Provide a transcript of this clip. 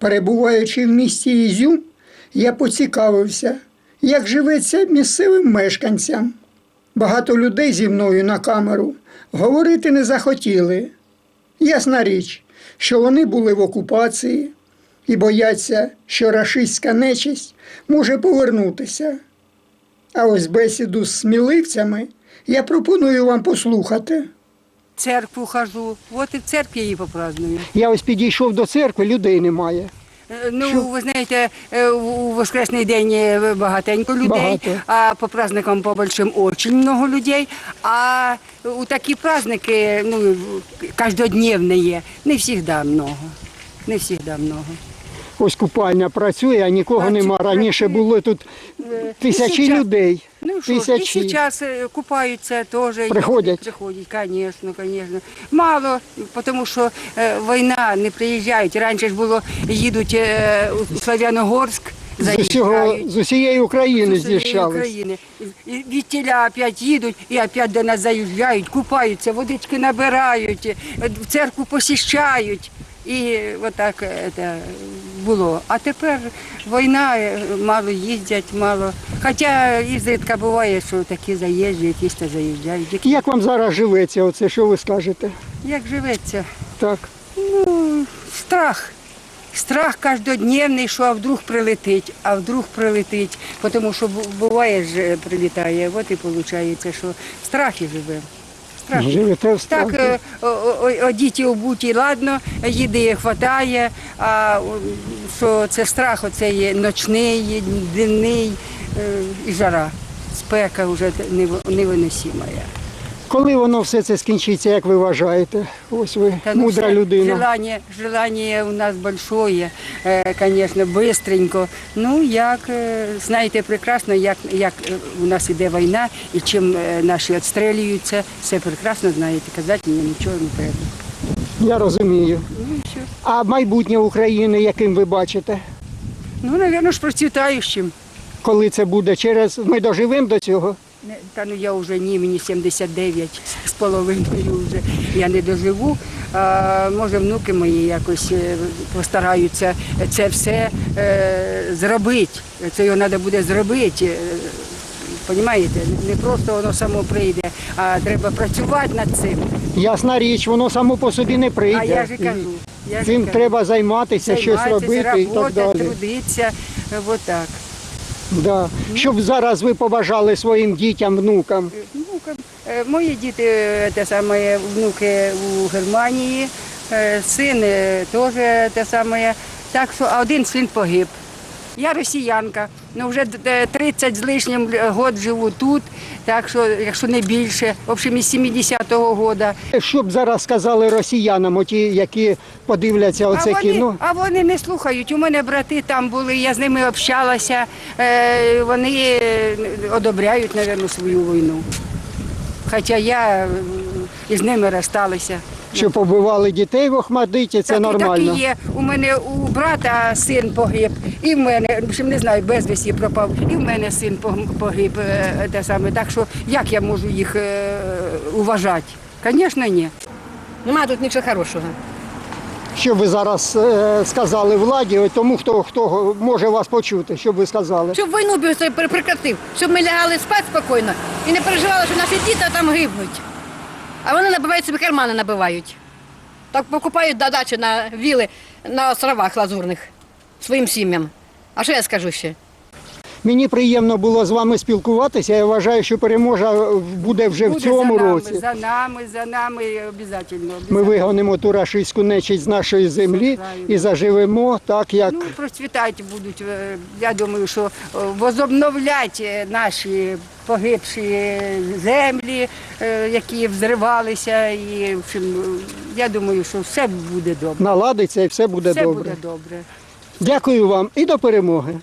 Перебуваючи в місті Ізюм, я поцікавився, як живеться місцевим мешканцям. Багато людей зі мною на камеру говорити не захотіли. Ясна річ, що вони були в окупації і бояться, що рашистська нечисть може повернутися. А ось бесіду з сміливцями я пропоную вам послухати. В церкву хожу, от і в церкві її попраздную. Я ось підійшов до церкви, людей немає. Ну, Ну, ви знаєте, е, у Воскресний день е, багатенько людей, Багато. а по праздникам по большим очень много людей. А у такі праздники, ну, каждодневні є, не завжди много. Не завжди много. Ось купальня працює, а нікого Працю- нема. Раніше працює. було тут Е, тисячі і людей. Ну що, ж, і тисячі. зараз е, купаються теж. Приходять? Приходять, звісно, звісно. Мало, тому що е, війна, не приїжджають. Раніше ж було, їдуть е, у Слав'яногорськ, З, усього, заїжджають. з усієї України з усієї з'їжджались. України. І від тіля опять їдуть і опять до нас заїжджають, купаються, водички набирають, е, в церкву посіщають. І отак е, це було. А тепер війна, е, мало їздять, мало. Хоча ізредка буває, що такі заїжджі, якісь та заїжджають. Як вам зараз живеться? Оце що ви скажете? Як живеться? Так. Ну, страх. Страх кожнодневний, що а вдруг прилетить, а вдруг прилетить. Тому що буває ж е, прилітає, от і виходить, що в страхі живемо. Страхі. Живете в страху. Так, е, о- о- о- діти обуті, ладно, їди хватає, а що це страх, оце є ночний, денний е, і жара. Спека вже невиносима. Коли воно все це скінчиться, як ви вважаєте? Ось ви Та ну мудра все, людина. Желание, желание у нас большое, е, конечно, быстренько. Ну, як, е, знаєте прекрасно, як, як е, у нас іде війна і чим е, наші відстрілюються, все прекрасно знаєте, казати мені нічого не треба. Я розумію. Ну. А майбутнє України, яким ви бачите? Ну, напевно, ж процвітаючим. Коли це буде? Через ми доживемо до цього? Не, Та ну я вже ні, мені 79 з половиною вже я не доживу. А, може, внуки мої якось е, постараються це все е, зробити. Це його треба буде зробити. е, Понімаєте? Не просто воно само прийде, а треба працювати над цим. Ясна річ, воно само по собі не прийде. А я ж і кажу. Я ж Цим кажу. треба займатися, щось Займатися, робити і так далі. трудитися. е, Отак. Да. Щоб зараз ви побажали своїм дітям, внукам. Внукам. Е, Мої діти, е, те саме, внуки у Германії, е, син е, теж те саме. Так що, один син погиб. Я росіянка, ну вже 30 з лишнім год живу тут, так що, якщо не більше, в общем, із 70-го года. Що б зараз сказали росіянам, оті, які подивляться оце а, вони, кіно? а вони не слухають. У мене брати там були, я з ними общалася. Е, вони е, одобряють, мабуть, свою війну. Хоча я е, із ними розсталася. Що побивали дітей в Охмадиті, це так, нормально. Так і є. У мене у брата син погиб, і в мене, в не знаю, безвісті пропав, і в мене син пог- погиб. е, Те саме. Так що як я можу їх е, уважати? Звісно, ні. Нема тут нічого хорошого. Що ви зараз е, сказали владі, тому хто, хто може вас почути, що ви сказали? Щоб війну прекратив, щоб ми лягали спати спокійно і не переживали, що наші діти там гибнуть. А вони набивають собі кармани набивають. Так покупають додачі на віли на островах лазурних своїм сім'ям. А що я скажу ще? Мені приємно було з вами спілкуватися. Я вважаю, що переможа буде вже в цьому за нами, році. За нами, за нами, обов'язково. Ми вигонимо ту рашистську нечисть з нашої землі і заживемо так, як Ну, процвітати будуть. е, Я думаю, що е, возобновлять е, наші погибші землі, які взривалися. І, в общем, я думаю, що все буде добре. наладиться і все буде Все добре. буде добре. Дякую вам і до перемоги.